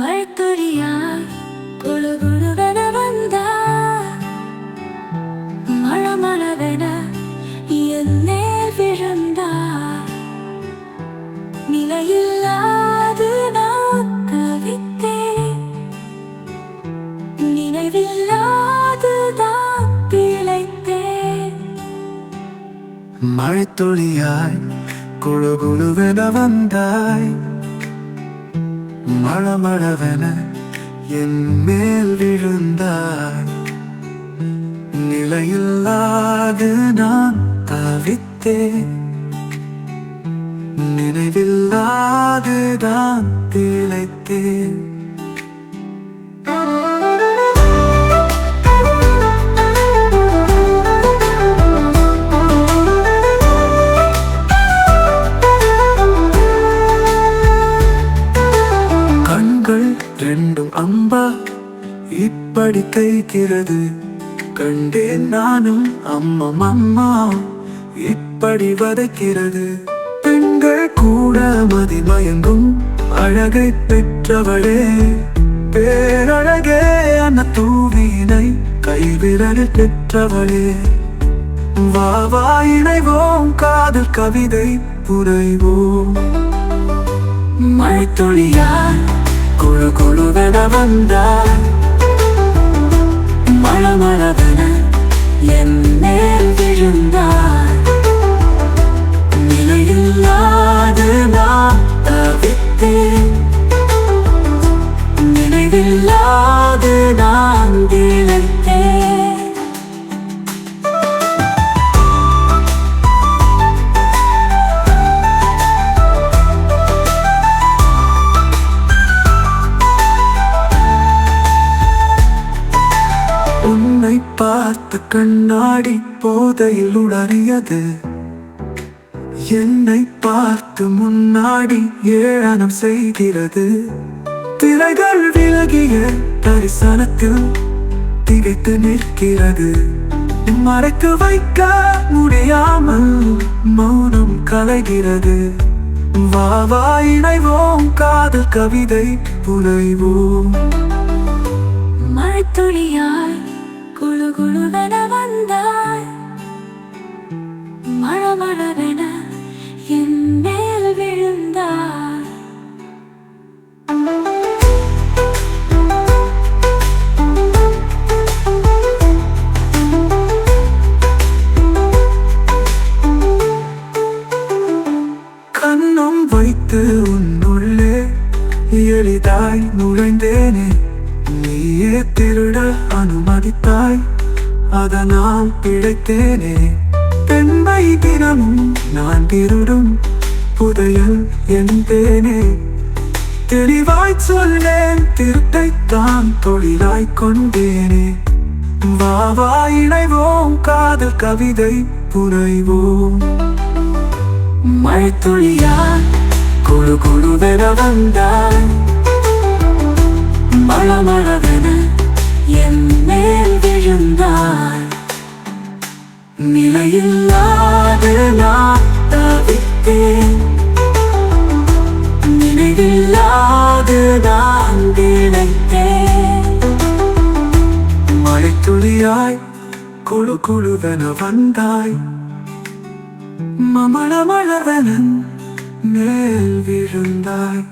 மழைத்துளியாய் குழு குழுவென வந்தா? மழமளவென என் நேர் விழுந்தா? நிலையில்லாது நான் தவித்தேன். நினைவில்லாது தான் பிழைத்தேன். மழைத்துளியாய் குழு குழுவென வந்தாய். மழமழவென என் மேல் விழுந்தாய். நிலையில்லாது நான் தவித்தேன். நினைவில்லாது தான் திளைத்தேன். கண்கள் ரெண்டும் அம்பா இப்படி தைக்கிறது. கண்டேன் நானும் அம்மா அம்மா இப்படி வதைக்கிறது. பெண்கள் கூட மதிமயங்கும் அழகை பெற்றவளே. பேரழகே அன்ன தூவினை கைவிரலில் பெற்றவளே. வா வா இணைவோம் காதல் கவிதை புரைவோம். மழைத்துளியாய் குழு குழுவென வந்தாய். மழமளவென என் மேல் விழுந்தாய். நிலையில்லாது நான் தவித்தேன். நினைவில்லாது நான் பார்த்து கண்ணாடி போதையில் உளறியது என்னை பார்த்து முன்னாடி ஏழனம் செய்கிறது. திரைகள் விலகிய தரிசனத்தில் திகைத்து நிற்கிறது. மறைத்து வைக்க முடியாமல் மௌனம் கலைகிறது. வாவா இணைவோம் காதல் கவிதை புனைவோம். மழைத்துளியாய் குழு குழுவென வந்தாய். மழமழவென என் மேல் விழுந்தாய். கண்ணம் வைத்து உன்னுள்ளே எளிதாய் நுழைந்தேனே. நீயே திருட அனுமதித்தாய். அதனால் பிழைத்தேனே பெண்மை தினமும் நான் திருடும் புதையல் என் தேனே தெளிவாய் சொல்லேன் திருட்டைத்தான் தொழிலாய் கொண்டேனே. வாவா இணைவோம் காதல் கவிதை புனைவோம். மழைத்துளியாய் குழு குழுவென வந்தாய் மழமழவே நிலையில்லாது நான் தவித்தேன் நினைவில்லாது நான் திளைத்தேன் மழைத்துளியாய் குழு குழுவென வந்தாய். மமள மமளமளவென மேல் விழுந்தாய்.